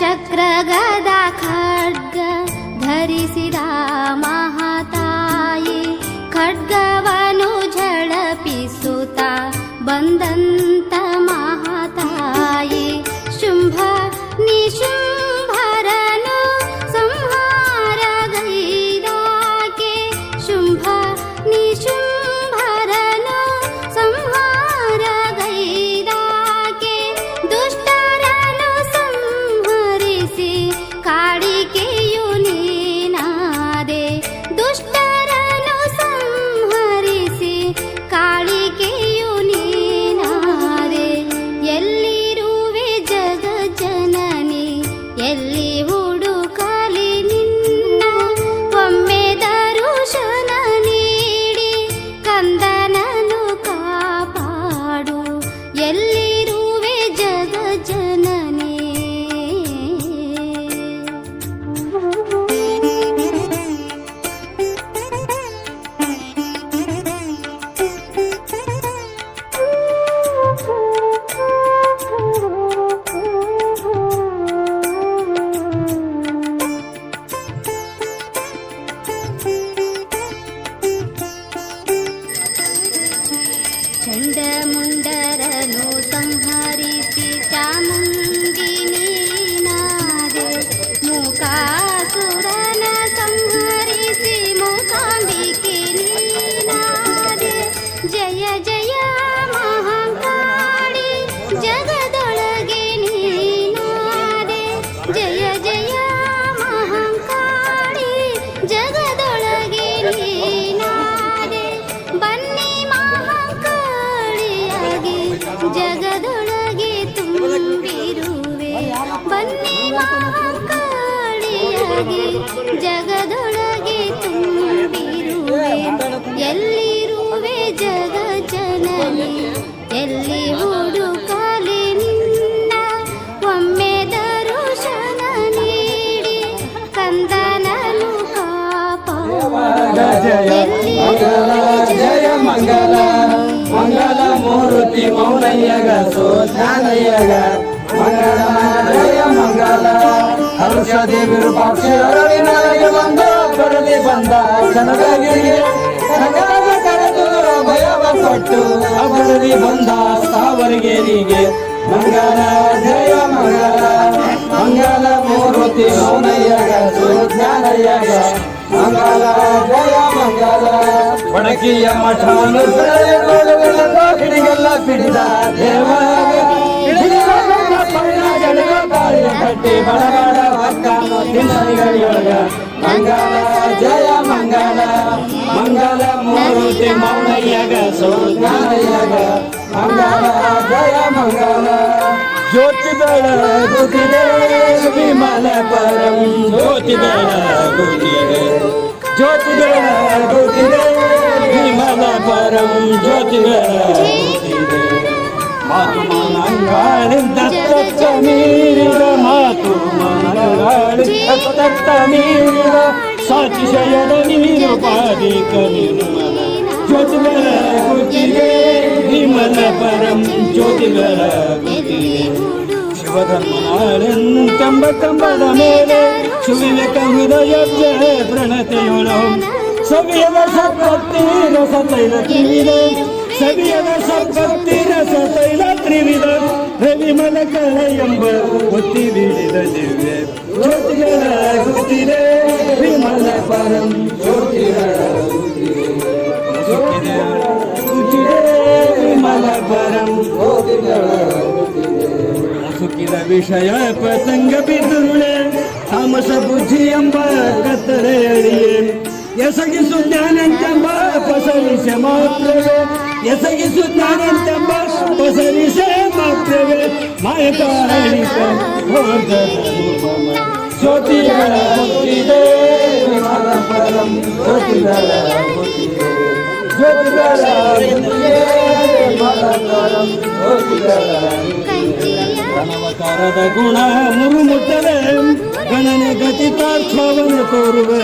चक्रगद ಜಗದೊಳಗೆ ತುಂಬಿರುವೆ. ಎಲ್ಲಿರುವೆ ಜಗ ಜನನಿ? ಎಲ್ಲಿ ಹುಡುಕಲಿ ನಿನ್ನ? ಒಮ್ಮೆ ದರುಶನ ನೀಡಿ ಕಂದನನು ಜಯ ಮಂಗಲ ಮಂಗಲ ಮೂರ್ತಿ ಮೌನಯ್ಯಗ ಸೋಜ್ಞಾನಯ್ಯಗ ಮಂಗಲ ವಿರೂಪಾಕ್ಷರೊಳಗೆ ಬಂದ ಕೊಡಲಿ ಬಂದ ಜನಗಳಿಗೆ ಸಂಗಮ ಕರೆದು ಭಯವ ಸಾವರಗೇರಿಗೆ ಮಂಗಲ ಜಯ ಮಂಗಲ ಮಂಗಲ ಮೂರ್ತಿ ಮಂಗಲ ಜಯ ಮಂಗಲ ಬಡಕಿಯ ಮಠವನ್ನು ಪಿಡಿದ ದೇವ ಕಟ್ಟಿ ಬಡ ಬಡ ಹಕ್ಕನ್ನು ತಿನ್ನರಿಗಳಿಯೊಳಗ ಮಂಗಲ ಜಯ ಮಂಗಲ ಮಂಗಲ ಮೂರ್ತಿ ಮೌನಯ್ಯಗ ಸೋಜ್ಞಾನಯ್ಯಗ ಮಂಗಲ ಜಯ ಮಂಗಲ ಜ್ಯೋತಿ ಬೆಳಗುತ್ತಿದೆ ವಿಮಲ ಪರಂ ಜ್ಯೋತಿ ಬೆಳಗುತ್ತಿದೆ ಜ್ಯೋತಿ ಬೆಳಗುತ್ತಿದೆ ವಿಮಲ ಪರಂ ಜ್ಯೋತಿ ಬೆಳಗುತ್ತಿದೆ ಮಾತು ಮನಂಗಾಳಿ ದತ್ತ ಮೀರಿದ ಮಾತು ಮನಂಗಾಳಿ ದತ್ತ ಮೀರಿದ ಸಾತಿಶಯದ ನೀರು ಪಾದಿಕ ನಿರ್ಮಲ ಜ್ಯೋತಿ ಬೆಳಗುತ್ತಿದೆ ವಿಮಲ ಪರಂ ಜ್ಯೋತಿ ಬೆಳಗುತ್ತಿದೆ ಶಿವಧರ್ಮನಾಳೆಂತೆಂಬ ಕಂಬದ ಮೇಲೆ ಸುವಿವೇಕ ಹೃದಯ ಪ್ರಣತೆಯೊಳು ಸವಿಯದ ಸಪ್ಪತ್ತಿ ರಸ ತೈಲ ತ್ರಿವಿಧ ಸವಿಯದ ಸಪ್ಪತ್ತಿ ರಸ ತೈಲ ತ್ರಿವಿಧ ರವಿಮಲ ಕಳ ಎಂಬ ಒತ್ತಿ ಬೀಳಿದ ದಿವ್ಯ ಜ್ಯೋತಿಗಳ ಗೊತ್ತಿದೆ ವಿಮಲ ಪರಂ ಜ್ಯೋತಿಗಳ ಗೊತ್ತಿದೆ ಗೊತ್ತಿದೆ ವಿಮಲ ಪರಂ ಸುಖಿದ ವಿಷಯ ಪ್ರಸಂಗ ಬಿದ್ದುರುಳೆ ತಾಮಸ ಬುದ್ಧಿ ಎಂಬ ಕತ್ತರೆ ಅಡಿಯೇ ಎಸಗಿಸು ಜ್ಞಾನಂತೆಂಬ ಪಸರಿಸ ಮಾತ್ರವೇ ಎಸಗಿಸು ಜ್ಞಾನಂತೆಂಬ ಪಸರಿಸ ಮಾತ್ರವೇ ಮಾಯಕಾರಣಿಕ ಜ್ಯೋತಿಗಳ ಗೊತ್ತಿದೆ ವಿಮಲ ಪರಂ ಜ್ಯೋತಿಗಳ ಗೊತ್ತಿದೆ ಜ್ಯೋತಿಗಳ ಗೊತ್ತಿದೆ ವಿಮಲ ಪರಂ ಜ್ಯೋತಿಗಳ ಗಣವತಾರದ ಗುಣ ಮುರುಮುಟ್ಟಲೆ ಗಣನೆ ಗತಿತಾರ್ಥವನ್ನು ತೋರುವೆ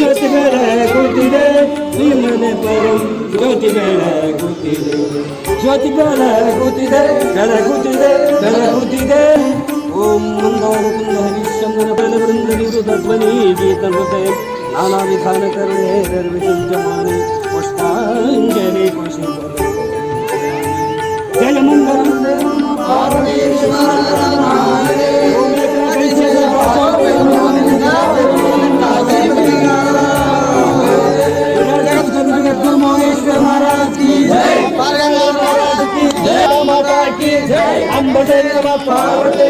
ಜ್ಯೋತಿ ಬೇರೆ ಕೂತಿದೆ ನಿಮ್ಮನೆ ಪರಂ ಜ್ಯೋತಿ ಬೇರೆ ಕೂತಿದೆ ಜ್ಯೋತಿ ಬೇರೆ ಕೂತಿದೆ ಬೆಳೆ ಕೂತಿದೆ ಬೆಳೆ ಕೂತಿದೆ ಓಂ ಬೃಂದವನ ಕುಂದ ಹರಿಶ್ಚಂದ್ರನ ಬಲ ಬೃಂದ ನಿರುದ ಧ್ವನಿ ಗೀತ ಹೃದಯ. ನಾನಾ ವಿಧಾನ ಕರುಣೆ ನಿರ್ವಿಸಂಜಮಾನಿ ಪುಷ್ಪಾಂಜಲಿ ಖುಷಿ ಜಯ ಮಂಗಲ ಪಾರ್ವತಿ பாவத்தை